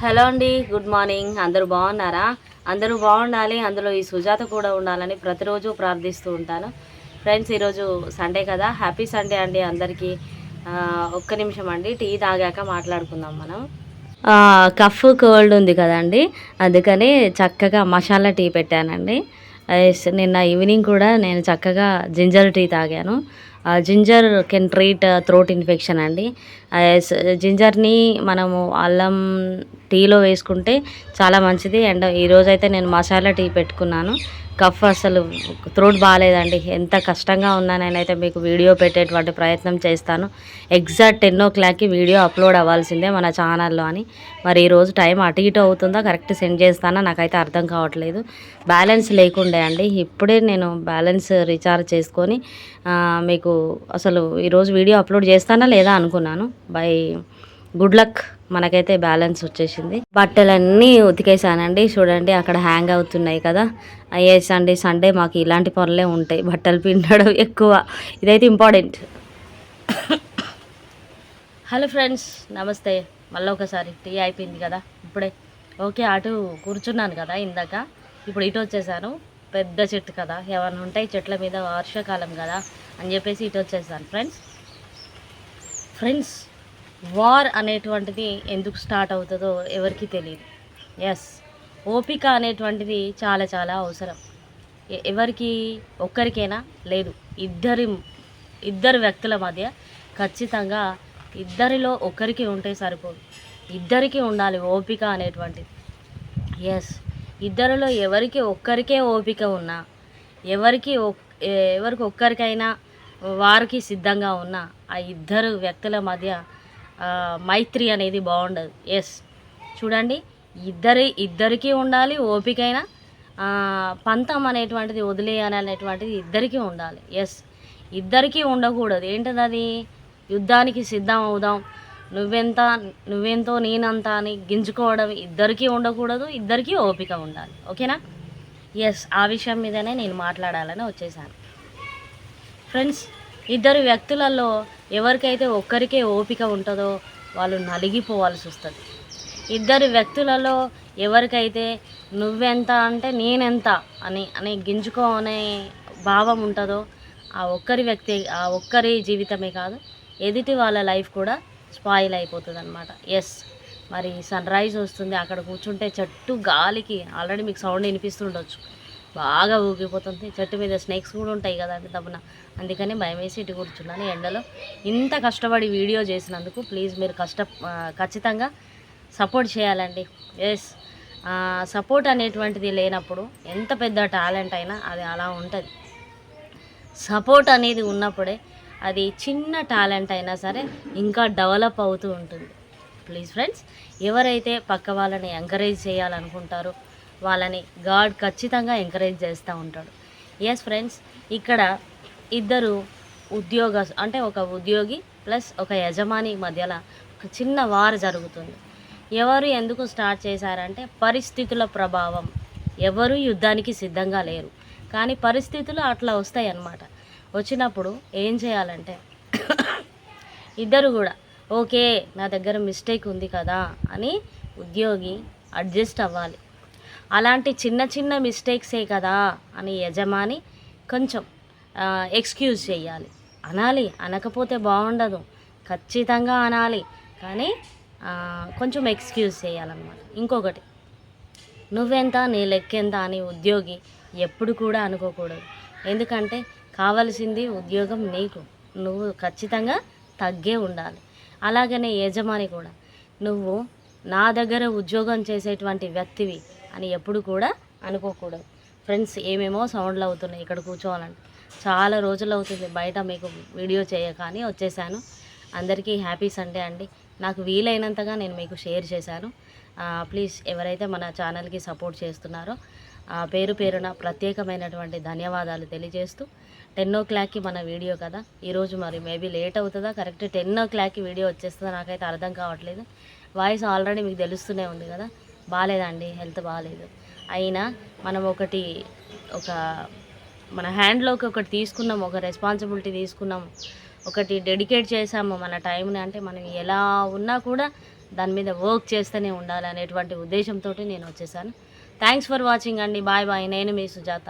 Hello అండి good morning. అందరూ బాగున్నారా? అందరూ బాగుండాలి అందులో ఈ సుజాత కూడా ఉండాలని ప్రతిరోజు ప్రార్థిస్తూ ఉంటాను. ఫ్రెండ్స్ ఈరోజు సండే కదా. హ్యాపీ సండే అండి అందరికీ. ఒక్క నిమిషం అండి టీ తాగాక మాట్లాడుకుందాం మనం. కఫ్ కోల్డ్ ఉంది కదండి అందుకని చక్కగా మసాలా టీ పెట్టానండి. ఎస్, నిన్న ఈవినింగ్ కూడా నేను చక్కగా జింజర్ టీ తాగాను. Ginger can treat throat infection అండి. ఎస్, జింజర్ని మనము అల్లం టీలో వేసుకుంటే చాలా మంచిది. అండ్ ఈరోజైతే నేను మసాలా టీ పెట్టుకున్నాను. కఫ్ అసలు త్రోట్ బాగాలేదండి. ఎంత కష్టంగా ఉన్నా నేనైతే మీకు వీడియో పెట్టేటువంటి ప్రయత్నం చేస్తాను. ఎగ్జాక్ట్ టెన్ ఓ క్లాక్కి వీడియో అప్లోడ్ అవ్వాల్సిందే మన ఛానల్లో అని. మరి ఈరోజు టైం అటు ఇటు అవుతుందా? కరెక్ట్ సెండ్ చేస్తానా? నాకైతే అర్థం కావట్లేదు. బ్యాలెన్స్ లేకుండే అండి. ఇప్పుడే నేను బ్యాలెన్స్ రీఛార్జ్ చేసుకొని మీకు అసలు ఈరోజు వీడియో అప్లోడ్ చేస్తానా లేదా అనుకున్నాను. బై. గుడ్ లక్ మనకైతే బ్యాలెన్స్ వచ్చేసింది. బట్టలన్నీ ఉతికేసానండి. చూడండి అక్కడ హ్యాంగ్ అవుతున్నాయి కదా. ఎస్ సండే సండే మాకు ఇలాంటి పనులే ఉంటాయి. బట్టలు పిండడం ఎక్కువ. ఇదైతే ఇంపార్టెంట్. హలో ఫ్రెండ్స్ నమస్తే. మళ్ళీ ఒకసారి టీ అయిపోయింది కదా. ఇప్పుడే. ఓకే అటు కూర్చున్నాను కదా ఇందాక. ఇప్పుడు ఇటు వచ్చేసాను. పెద్ద చెట్టు కదా. ఏమైనా ఉంటాయి చెట్ల మీద వర్షాకాలం కదా అని చెప్పేసి ఇటు వచ్చేసాను. ఫ్రెండ్స్ ఫ్రెండ్స్ వార్ అనేటువంటిది ఎందుకు స్టార్ట్ అవుతుందో ఎవరికి తెలియదు ఎస్ ఓపిక అనేటువంటిది చాలా చాలా అవసరం. ఎవరికి ఒక్కరికైనా లేదు. ఇద్దరి ఇద్దరు వ్యక్తుల మధ్య ఖచ్చితంగా ఇద్దరిలో ఒకరికి ఉంటే సరిపోదు. ఇద్దరికి ఉండాలి ఓపిక అనేటువంటిది. ఎస్ ఇద్దరిలో ఎవరికి ఒక్కరికే ఓపిక ఉన్నా ఎవరికి ఎవరికి ఒక్కరికైనా వారికి సిద్ధంగా ఉన్న ఆ ఇద్దరు వ్యక్తుల మధ్య మైత్రి అనేది బాగుండదు. ఎస్ చూడండి ఇద్దరి ఇద్దరికీ ఉండాలి ఓపికైనా. పంతం అనేటువంటిది వదిలేయాలి అనేటువంటిది ఇద్దరికీ ఉండాలి. ఎస్ ఇద్దరికీ ఉండకూడదు. ఏంటిది అది? యుద్ధానికి సిద్ధం అవుదాం. నువ్వెంత నువ్వెంతో నేనంత అని గింజుకోవడం ఇద్దరికీ ఉండకూడదు ఇద్దరికీ ఓపిక ఉండాలి. ఓకేనా ఎస్ ఆ విషయం మీదనే నేను మాట్లాడాలని వచ్చేసాను. ఫ్రెండ్స్ ఇద్దరు వ్యక్తులలో ఎవరికైతే ఒక్కరికే ఓపిక ఉంటుందో వాళ్ళు నలిగిపోవాల్సి వస్తుంది. ఇద్దరు వ్యక్తులలో ఎవరికైతే నువ్వెంత అంటే నేనెంత అని అని గింజుకోనే భావం ఉంటుందో ఆ ఒక్కరి వ్యక్తి ఆ ఒక్కరి జీవితమే కాదు ఎదుటి వాళ్ళ లైఫ్ కూడా స్పాయిల్ అయిపోతుంది అనమాట ఎస్ మరి సన్ రైజ్ వస్తుంది. అక్కడ కూర్చుంటే చెట్టు గాలికి ఆల్రెడీ మీకు సౌండ్ వినిపిస్తుండొచ్చు. బాగా ఊగిపోతుంది. చెట్టు మీద స్నేక్స్ కూడా ఉంటాయి కదండి తప్పున అందుకని భయం వేసి ఇటు కూర్చున్నాను ఎండలో. ఇంత కష్టపడి వీడియో చేసినందుకు ప్లీజ్ మీరు కష్ట ఖచ్చితంగా సపోర్ట్ చేయాలండి. ఎస్ సపోర్ట్ అనేటువంటిది లేనప్పుడు ఎంత పెద్ద టాలెంట్ అయినా అది అలా ఉంటుంది. సపోర్ట్ అనేది ఉన్నప్పుడే అది చిన్న టాలెంట్ అయినా సరే ఇంకా డెవలప్ అవుతూ ఉంటుంది. ప్లీజ్ ఫ్రెండ్స్ ఎవరైతే పక్క వాళ్ళని ఎంకరేజ్ చేయాలనుకుంటారో వాళ్ళని గాడ్ ఖచ్చితంగా ఎంకరేజ్ చేస్తూ ఉంటాడు. ఎస్ ఫ్రెండ్స్ ఇక్కడ ఇద్దరు ఉద్యోగ అంటే ఒక ఉద్యోగి ప్లస్ ఒక యజమాని మధ్యలో ఒక చిన్న వార్ జరుగుతుంది. ఎవరు ఎందుకు స్టార్ట్ చేశారంటే పరిస్థితుల ప్రభావం. ఎవరు యుద్ధానికి సిద్ధంగా లేరు. కానీ పరిస్థితులు అట్లా వస్తాయి అన్నమాట వచ్చినప్పుడు ఏం చేయాలంటే ఇద్దరు కూడా ఓకే నా దగ్గర మిస్టేక్ ఉంది కదా అని ఉద్యోగి అడ్జస్ట్ అవ్వాలి. అలాంటి చిన్న చిన్న మిస్టేక్సే కదా అని యజమాని కొంచెం ఎక్స్క్యూజ్ చేయాలి. అనాలి అనకపోతే బాగుండదు. ఖచ్చితంగా అనాలి. కానీ కొంచెం ఎక్స్క్యూజ్ చేయాలన్నమాట. ఇంకొకటి నువ్వెంత నీ లెక్కెంత అని ఉద్యోగి ఎప్పుడు కూడా అనుకోకూడదు. ఎందుకంటే కావలసింది ఉద్యోగం నీకు. నువ్వు ఖచ్చితంగా తగ్గే ఉండాలి. అలాగనే యజమాని కూడా నువ్వు నా దగ్గర ఉద్యోగం చేసేటువంటి వ్యక్తివి. అని ఎప్పుడు కూడా అనుకోకూడదు. ఫ్రెండ్స్ ఏమేమో సౌండ్లు అవుతున్నాయి ఇక్కడ కూర్చోవాలని చాలా రోజులు అవుతుంది బయట మీకు వీడియో చేయ కానీ వచ్చేసాను. అందరికీ హ్యాపీ సండే అండి. నాకు వీలైనంతగా నేను మీకు షేర్ చేశాను. ప్లీజ్ ఎవరైతే మన ఛానల్కి సపోర్ట్ చేస్తున్నారో ఆ, పేరు పేరున ప్రత్యేకమైనటువంటి ధన్యవాదాలు తెలియజేస్తూ టెన్ ఓ క్లాక్కి మన వీడియో కదా. ఈరోజు మరి మేబీ లేట్ అవుతుందా? కరెక్ట్ టెన్ ఓ క్లాక్కి వీడియో వచ్చేస్తుందా? నాకైతే అర్థం కావట్లేదు. వాయిస్ ఆల్రెడీ మీకు తెలుస్తూనే ఉంది కదా. బాగాలేదండి హెల్త్ బాగాలేదు అయినా మనం ఒకటి ఒక మన హ్యాండ్లోకి ఒకటి తీసుకున్నాం ఒక రెస్పాన్సిబిలిటీ తీసుకున్నాం ఒకటి డెడికేట్ చేసాము మన టైంని అంటే మనం ఎలా ఉన్నా కూడా దాని మీద వర్క్ చేస్తూనే ఉండాలి అనేటువంటి ఉద్దేశంతో నేను వచ్చేసాను. థ్యాంక్స్ ఫర్ వాచింగ్ అండి. Bye bye. నేను మీ సుజాత.